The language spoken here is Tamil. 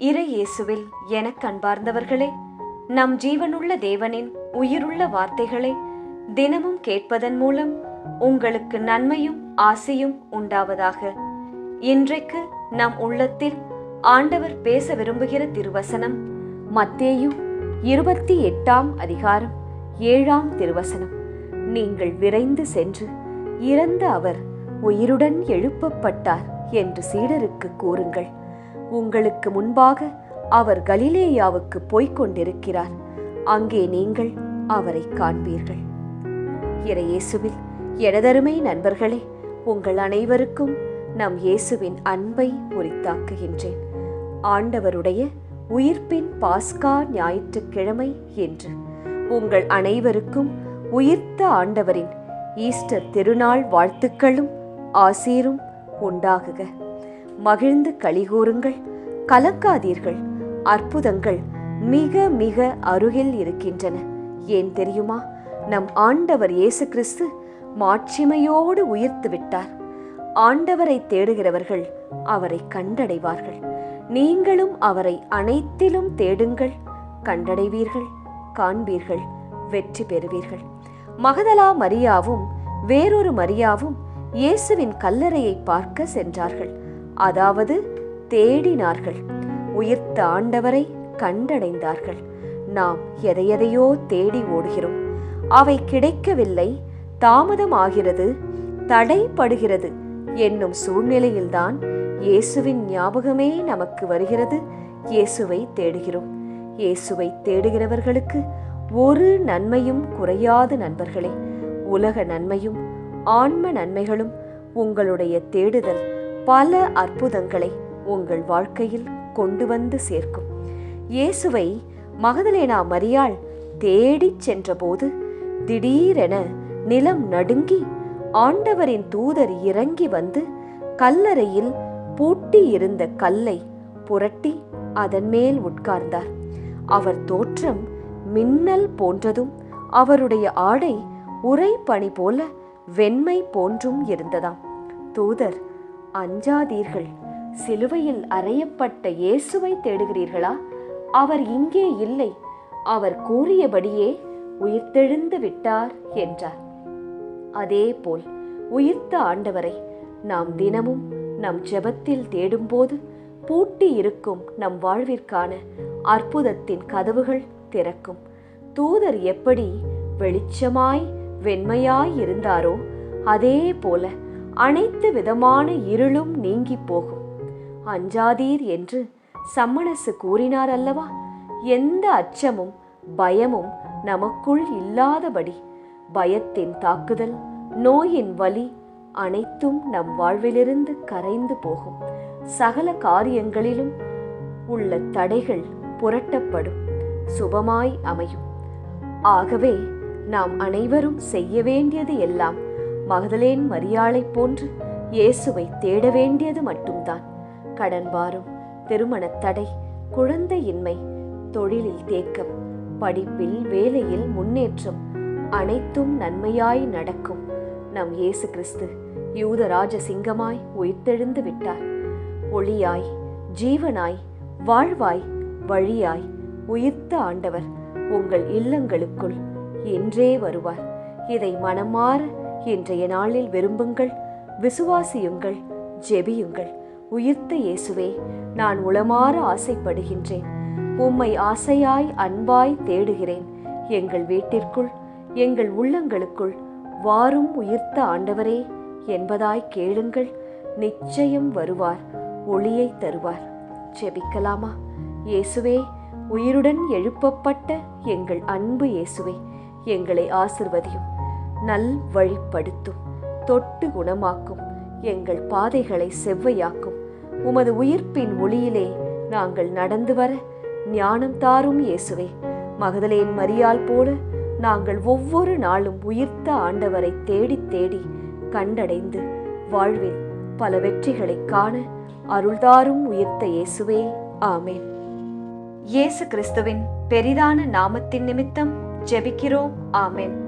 இறை இயேசுவில் எனக் அன்பார்ந்தவர்களே நம் ஜீவனுள்ள தேவனின் உயிருள்ள வார்த்தைகளை தினமும் கேட்பதன் மூலம் உங்களுக்கு நன்மையும் ஆசையும் உண்டாவதாக. இன்றைக்கு நம் உள்ளத்தில் ஆண்டவர் பேச விரும்புகிற திருவசனம் மத்தேயு இருபத்தி எட்டாம் அதிகாரம் ஏழாம் திருவசனம். நீங்கள் விரைந்து சென்று இறந்த அவர் உயிருடன் எழுப்பப்பட்டார் என்று சீடருக்கு கூறுங்கள். உங்களுக்கு முன்பாக அவர் கலிலேயாவுக்கு போய்க் கொண்டிருக்கிறார் அங்கே நீங்கள் அவரை காண்பீர்கள். இறையேசுவில் எனதருமை நண்பர்களே உங்கள் அனைவருக்கும் நம் இயேசுவின் அன்பை உரித்தாக்குகின்றேன். ஆண்டவருடைய உயிர்ப்பின் பாஸ்கா ஞாயிற்றுக்கிழமை என்று. உங்கள் அனைவருக்கும் உயிர்த்த ஆண்டவரின் ஈஸ்டர் திருநாள் வாழ்த்துக்களும் ஆசீரும் உண்டாகுக. மகிழ்ந்து கலிகூறுங்கள் கலக்காதீர்கள். அற்புதங்கள் மிக மிக அருகில் இருக்கின்றன. ஏன் தெரியுமா? நம் ஆண்டவர் இயேசு கிறிஸ்து மாட்சிமையோடு உயிர்த்து விட்டார் ஆண்டவரை தேடுகிறவர்கள் அவரை கண்டடைவார்கள். நீங்களும் அவரை அனைத்திலும் தேடுங்கள். கண்டடைவீர்கள் காண்பீர்கள் வெற்றி பெறுவீர்கள். மகதலா மரியாவும் வேறொரு மரியாவும் இயேசுவின் கல்லறையை பார்க்க சென்றார்கள். அதாவது தேடினார்கள். உயிர்த்த ஆண்டவரை கண்டடைந்தார்கள். நாம் எதையெதையோ தேடி ஓடுகிறோம். அவை கிடைக்கவில்லை தாமதமாகிறது தடைப்படுகிறது என்னும் சூழ்நிலையில்தான் இயேசுவின் ஞாபகமே நமக்கு வருகிறது. இயேசுவை தேடுகிறோம். இயேசுவை தேடுகிறவர்களுக்கு ஒரு நன்மையும் குறையாது நண்பர்களே. உலக நன்மையும் ஆன்ம நன்மைகளும் உங்களுடைய தேடுதல். பல அற்புதங்களை உங்கள் வாழ்க்கையில் கொண்டு வந்து சேர்க்கும். இயேசுவை மகதலேனா மரியாள் தேடிச் சென்றபோது திடீரென நிலம் நடுங்கி ஆண்டவரின் தூதர் இறங்கி வந்து கல்லறையில் பூட்டி இருந்த கல்லை புரட்டி அதன் மேல் உட்கார்ந்தார். அவர் தோற்றம் மின்னல் போன்றதும் அவருடைய ஆடை உரை பனி போல வெண்மை போன்றும் இருந்ததாம். தூதர் அஞ்சாதீர்கள். சிலுவையில் அறையப்பட்ட இயேசுவை தேடுகிறீர்களா? அவர் இங்கே இல்லை. அவர் கூறியபடியே உயிர்த்தெழுந்து விட்டார் என்றார். அதேபோல் உயிர்த்த ஆண்டவரை நாம் தினமும் நம் ஜெபத்தில் தேடும்போது பூட்டி இருக்கும் நம் வாழ்விற்கான அற்புதத்தின் கதவுகள் திறக்கும். தூதர் எப்படி வெளிச்சமாய் வெண்மையாய் இருந்தாரோ அதே போல அனைத்து விதமான இருளும் நீங்கி போகும். அஞ்சாதீர் என்று சம்மணசு கூறினார் அல்லவா? எந்த அச்சமும் பயமும் நமக்குள் இல்லாதபடி பயத்தின் தாக்குதல் நோயின் வலி அனைத்தும் நம் வாழ்விலிருந்து கரைந்து போகும். சகல காரியங்களிலும் உள்ள தடைகள் புரட்டப்படும். சுபமாய் அமையும். ஆகவே நாம் அனைவரும் செய்ய வேண்டியது எல்லாம் மகதலேன் மரியாளைப் போன்று இயேசுவை தேட வேண்டியது மட்டும்தான். கடன் பாரம் திருமணத் தடை குழந்தையின்மை தொழிலில் தேக்கம் படிப்பில் வேலையில் முன்னேற்றம் அனைத்தும் நன்மையாய் நடக்கும். நம் இயேசு கிறிஸ்து யூதராஜ சிங்கமாய் உயிர்த்தெழுந்து விட்டார். ஒளியாய் ஜீவனாய் வாழ்வாய் வழியாய் உயிர்த்த ஆண்டவர் உங்கள் இல்லங்களுக்குள் என்றே வருவார். இதை மனமாற இன்றைய நாளில் விரும்புங்கள் விசுவாசியுங்கள் ஜெபியுங்கள். உயிர்த்த இயேசுவே நான் உளமாற ஆசைப்படுகின்றேன். உம்மை ஆசையாய் அன்பாய் தேடுகிறேன். எங்கள் வீட்டிற்குள் எங்கள் உள்ளங்களுக்குள் வாரும் உயிர்த்த ஆண்டவரே என்பதாய் கேளுங்கள். நிச்சயம் வருவார் ஒளியை தருவார். ஜெபிக்கலாமா? இயேசுவே உயிருடன் எழுப்பப்பட்ட எங்கள் அன்பு இயேசுவே எங்களை ஆசிர்வதியும். நல் வழிப்படுத்தும் தொட்டு குணமாக்கும் எங்கள் பாதைகளை செவ்வையாக்கும். உமது உயிர்ப்பின் ஒளியிலே நாங்கள் நடந்து வர ஞானம் தாரும் இயேசுவே. மகதலேன் மரியால் போல நாங்கள் ஒவ்வொரு நாளும் உயிர்த்த ஆண்டவரை தேடித் தேடி கண்டடைந்து வாழ்வில் பல வெற்றிகளைக் காண அருள்தாரும் உயிர்த்த இயேசுவே. ஆமேன். இயேசு கிறிஸ்துவின் பெரிதான நாமத்தின் நிமித்தம் ஜெபிக்கிறோம். ஆமேன்.